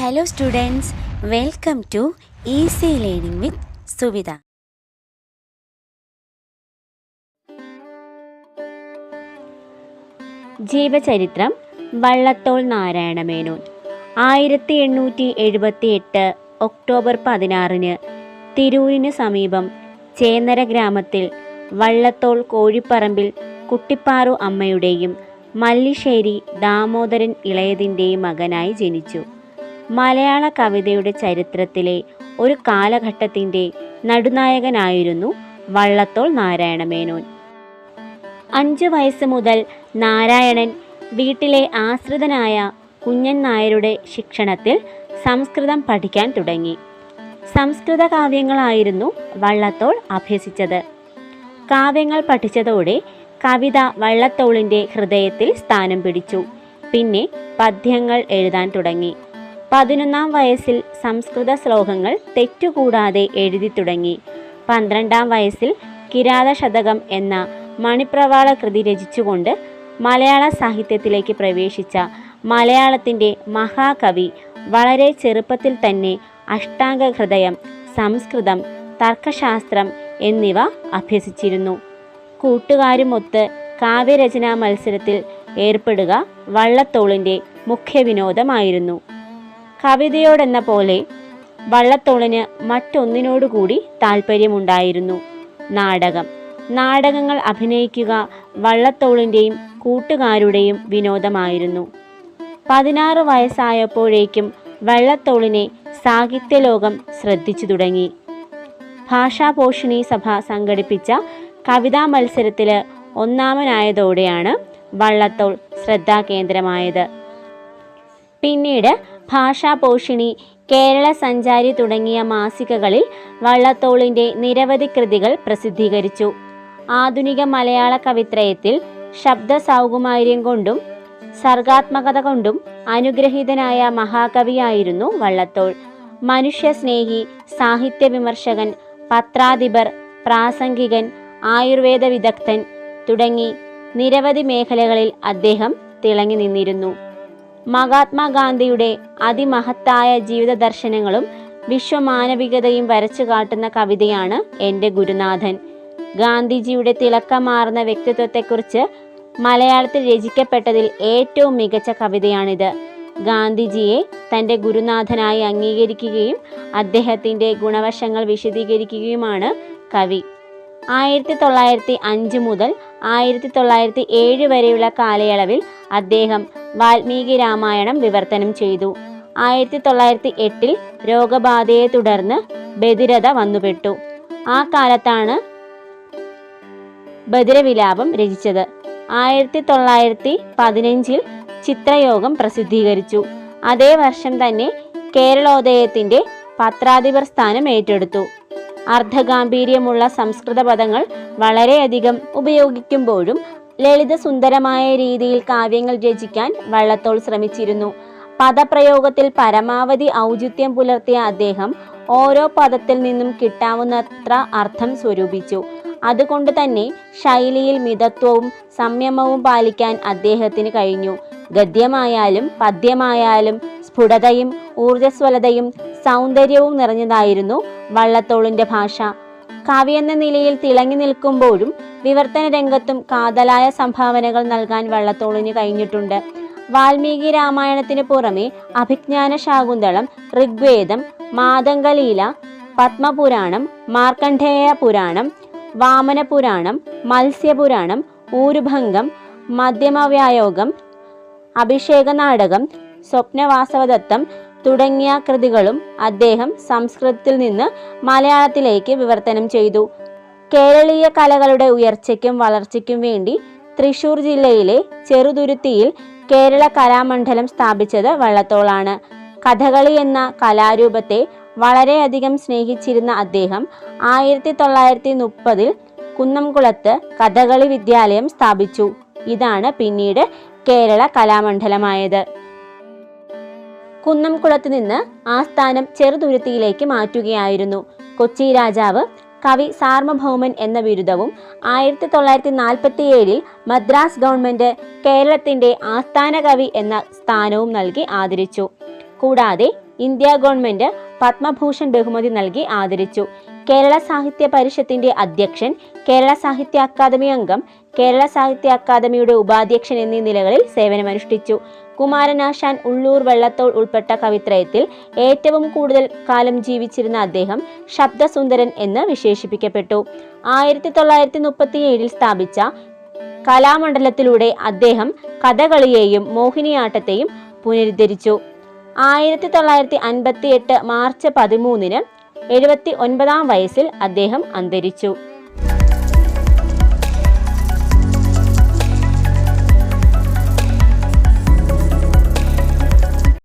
Hello students, welcome to easy learning with Suvida. ജീവചരിത്രം വള്ളത്തോൾ നാരായണ മേനോൻ. ആയിരത്തി എണ്ണൂറ്റി എഴുപത്തി എട്ട് ഒക്ടോബർ പതിനാറിന് തിരൂരിന് സമീപം ചേന്നര ഗ്രാമത്തിൽ വള്ളത്തോൾ കോഴിപ്പറമ്പിൽ കുട്ടിപ്പാറു അമ്മയുടെയും മല്ലിശ്ശേരി ദാമോദരൻ ഇളയതിന്റെയും മകനായി ജനിച്ചു. മലയാള കവിതയുടെ ചരിത്രത്തിലെ ഒരു കാലഘട്ടത്തിന്റെ നടുനായകനായിരുന്നു വള്ളത്തോൾ നാരായണ മേനോൻ. അഞ്ചു വയസ്സ് മുതൽ നാരായണൻ വീട്ടിലെ ആശ്രിതനായ കുഞ്ഞൻ നായരുടെ ശിക്ഷണത്തിൽ സംസ്കൃതം പഠിക്കാൻ തുടങ്ങി. സംസ്കൃത കാവ്യങ്ങളായിരുന്നു വള്ളത്തോൾ അഭ്യസിച്ചത്. കാവ്യങ്ങൾ പഠിച്ചതോടെ കവിത വള്ളത്തോളിന്റെ ഹൃദയത്തിൽ സ്ഥാനം പിടിച്ചു. പിന്നെ പദ്യങ്ങൾ എഴുതാൻ തുടങ്ങി. പതിനൊന്നാം വയസ്സിൽ സംസ്കൃത ശ്ലോകങ്ങൾ തെറ്റുകൂടാതെ എഴുതി തുടങ്ങി. പന്ത്രണ്ടാം വയസ്സിൽ കിരാത ശതകം എന്ന മണിപ്രവാള കൃതി രചിച്ചുകൊണ്ട് മലയാള സാഹിത്യത്തിലേക്ക് പ്രവേശിച്ച മലയാളത്തിന്റെ മഹാകവി വളരെ ചെറുപ്പത്തിൽ തന്നെ അഷ്ടാംഗ ഹൃദയം സംസ്കൃതം തർക്കശാസ്ത്രം എന്നിവ അഭ്യസിച്ചിരുന്നു. കൂട്ടുകാരുമൊത്ത് കാവ്യരചനാ മത്സരത്തിൽ ഏർപ്പെടുക വള്ളത്തോളിന്റെ മുഖ്യ വിനോദമായിരുന്നു കവിതയോടെന്ന പോലെ വള്ളത്തോളിന് മറ്റൊന്നിനോടുകൂടി താല്പര്യമുണ്ടായിരുന്നു നാടകം. നാടകങ്ങൾ അഭിനയിക്കുക വള്ളത്തോളിന്റെയും കൂട്ടുകാരുടെയും വിനോദമായിരുന്നു. പതിനാറ് വയസ്സായപ്പോഴേക്കും വള്ളത്തോളിനെ സാഹിത്യലോകം ശ്രദ്ധിച്ചു തുടങ്ങി. ഭാഷാപോഷിണി സഭ സംഘടിപ്പിച്ച കവിതാ മത്സരത്തിൽ ഒന്നാമനായതോടെയാണ് വള്ളത്തോൾ ശ്രദ്ധാകേന്ദ്രമായത്. പിന്നീട് ഭാഷാപോഷിണി കേരള സഞ്ചാരി തുടങ്ങിയ മാസികകളിൽ വള്ളത്തോളിന്റെ നിരവധി കൃതികൾ പ്രസിദ്ധീകരിച്ചു. ആധുനിക മലയാള കവിത്രയത്തിൽ ശബ്ദ സൗകുമാര്യം കൊണ്ടും സർഗാത്മകത കൊണ്ടും അനുഗ്രഹീതനായ മഹാകവിയായിരുന്നു വള്ളത്തോൾ. മനുഷ്യസ്നേഹി സാഹിത്യ വിമർശകൻ പത്രാധിപർ പ്രാസംഗികൻ ആയുർവേദ വിദഗ്ധൻ തുടങ്ങി നിരവധി മേഖലകളിൽ അദ്ദേഹം തിളങ്ങി നിന്നിരുന്നു. മഹാത്മാഗാന്ധിയുടെ അതിമഹത്തായ ജീവിത ദർശനങ്ങളും വിശ്വമാനവികതയും വരച്ചു കാട്ടുന്ന കവിതയാണ് എന്റെ ഗുരുനാഥൻ. ഗാന്ധിജിയുടെ തിളക്കമാർന്ന വ്യക്തിത്വത്തെക്കുറിച്ച് മലയാളത്തിൽ രചിക്കപ്പെട്ടതിൽ ഏറ്റവും മികച്ച കവിതയാണിത്. ഗാന്ധിജിയെ തന്റെ ഗുരുനാഥനായി അംഗീകരിക്കുകയും അദ്ദേഹത്തിന്റെ ഗുണവശങ്ങൾ വിശദീകരിക്കുകയുമാണ് കവി. ആയിരത്തി തൊള്ളായിരത്തി അഞ്ച് മുതൽ ആയിരത്തി തൊള്ളായിരത്തി ഏഴ് വരെയുള്ള കാലയളവിൽ അദ്ദേഹം വാൽമീകി രാമായണം വിവർത്തനം ചെയ്തു. ആയിരത്തി തൊള്ളായിരത്തി എട്ടിൽ രോഗബാധയെ തുടർന്ന് ബധിരത വന്നുപെട്ടു. ആ കാലത്താണ് ബദിരവിലാപം രചിച്ചത്. ആയിരത്തി തൊള്ളായിരത്തി പതിനഞ്ചിൽ ചിത്രയോഗം പ്രസിദ്ധീകരിച്ചു. അതേ വർഷം തന്നെ കേരളോദയത്തിന്റെ പത്രാധിപർ സ്ഥാനം ഏറ്റെടുത്തു. അർദ്ധഗാംഭീര്യമുള്ള സംസ്കൃത പദങ്ങൾ വളരെയധികം ഉപയോഗിക്കുമ്പോഴും ലളിതസുന്ദരമായ രീതിയിൽ കാവ്യങ്ങൾ രചിക്കാൻ വള്ളത്തോൾ ശ്രമിച്ചിരുന്നു. പദപ്രയോഗത്തിൽ പരമാവധി ഔചിത്യം പുലർത്തിയ അദ്ദേഹം ഓരോ പദത്തിൽ നിന്നും കിട്ടാവുന്നത്ര അർത്ഥം സ്വരൂപിച്ചു. അതുകൊണ്ട് തന്നെ ശൈലിയിൽ മിതത്വവും സംയമവും പാലിക്കാൻ അദ്ദേഹത്തിന് കഴിഞ്ഞു. ഗദ്യമായാലും പദ്യമായാലും സ്ഫുടതയും ഊർജസ്വലതയും സൗന്ദര്യവും നിറഞ്ഞതായിരുന്നു വള്ളത്തോളിന്റെ ഭാഷ. കവി എന്ന നിലയിൽ തിളങ്ങി നിൽക്കുമ്പോഴും വിവർത്തന രംഗത്തും കാതലായ സംഭാവനകൾ നൽകാൻ വള്ളത്തോളിന് കഴിഞ്ഞിട്ടുണ്ട്. വാൽമീകി രാമായണത്തിന് പുറമെ അഭിജ്ഞാന ശാകുന്തളം ഋഗ്വേദം മാതംഗലീല പത്മപുരാണം മാർക്കണ്ഡേയ പുരാണം വാമനപുരാണം മത്സ്യപുരാണം ഊരുഭംഗം മധ്യമവ്യായോഗം അഭിഷേക നാടകം സ്വപ്നവാസവദത്തം തുടങ്ങിയ കൃതികളും അദ്ദേഹം സംസ്കൃതത്തിൽ നിന്ന് മലയാളത്തിലേക്ക് വിവർത്തനം ചെയ്തു. കേരളീയ കലകളുടെ ഉയർച്ചയ്ക്കും വളർച്ചയ്ക്കും വേണ്ടി തൃശൂർ ജില്ലയിലെ ചെറുതുരുത്തിയിൽ കേരള കലാമണ്ഡലം സ്ഥാപിച്ചത് വള്ളത്തോളാണ്. കഥകളി എന്ന കലാരൂപത്തെ വളരെയധികം സ്നേഹിച്ചിരുന്ന അദ്ദേഹം ആയിരത്തി തൊള്ളായിരത്തി മുപ്പതിൽ കുന്നംകുളത്ത് കഥകളി വിദ്യാലയം സ്ഥാപിച്ചു. ഇതാണ് പിന്നീട് കേരള കലാമണ്ഡലമായത്. കുന്നംകുളത്ത് നിന്ന് ആ സ്ഥാനം ചെറുതുരുത്തിയിലേക്ക് മാറ്റുകയായിരുന്നു. കൊച്ചി രാജാവ് കവി സാർവഭൗമൻ എന്ന ബിരുദവും ആയിരത്തി തൊള്ളായിരത്തി നാൽപ്പത്തി ഏഴിൽ മദ്രാസ് ഗവൺമെന്റ് കേരളത്തിന്റെ ആസ്ഥാന കവി എന്ന സ്ഥാനവും നൽകി ആദരിച്ചു. കൂടാതെ ഇന്ത്യ ഗവൺമെന്റ് പത്മഭൂഷൺ ബഹുമതി നൽകി ആദരിച്ചു. കേരള സാഹിത്യ പരിഷത്തിന്റെ അധ്യക്ഷൻ കേരള സാഹിത്യ അക്കാദമി അംഗം കേരള സാഹിത്യ അക്കാദമിയുടെ ഉപാധ്യക്ഷൻ എന്നീ നിലകളിൽ സേവനമനുഷ്ഠിച്ചു. കുമാരനാശാൻ ഉള്ളൂർ വെള്ളത്തോൾ ഉൾപ്പെട്ട കവിത്രയത്തിൽ ഏറ്റവും കൂടുതൽ കാലം ജീവിച്ചിരുന്ന അദ്ദേഹം ശബ്ദസുന്ദരൻ എന്ന് വിശേഷിപ്പിക്കപ്പെട്ടു. ആയിരത്തി തൊള്ളായിരത്തി മുപ്പത്തിയേഴിൽ സ്ഥാപിച്ച കലാമണ്ഡലത്തിലൂടെ അദ്ദേഹം കഥകളിയെയും മോഹിനിയാട്ടത്തെയും പുനരുദ്ധരിച്ചു. ആയിരത്തി തൊള്ളായിരത്തി അൻപത്തി എട്ട് മാർച്ച് പതിമൂന്നിന് എഴുപത്തി ഒൻപതാം വയസ്സിൽ അദ്ദേഹം അന്തരിച്ചു.